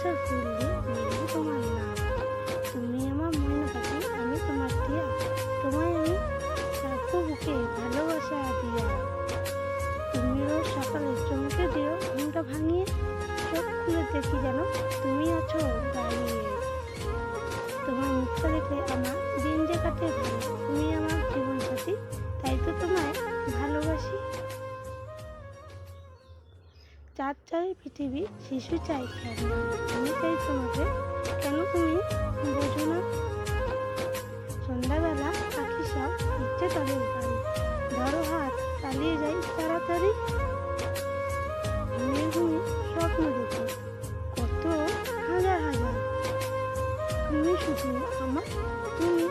ভালোবাসার ফুল দিয়ে মেঘে তোমার নাম তুমি আমার ময়না পাখি আমি তোমার টিয়া তোমায় আমি রাখব বুকে ভালোবাসা দিয়া তুমি রোজ সকালে চমকে দিও, ঘুমটা ভাঙিয়ে চোখ খুলে দেখি যেন তুমি আছো দাঁড়িয়ে। তোমার মুখটা দেখলে আমার দিন যে কাটে ভালো। চাঁদ চাই পৃথিবী শিশু চাই আমি চাই তোমাকে কেন তুমি বোঝো না? সন্ধ্যাবেলা পাখি সব ইচ্ছে তবে বাড়ি। ধরো হাত, চালিয়ে যাই তাড়াতাড়ি। ঘুমিয়ে ঘুমিয়ে স্বপ্ন দেখো, কত হাজার হাজার। তুমি শুধু আমার, তুমি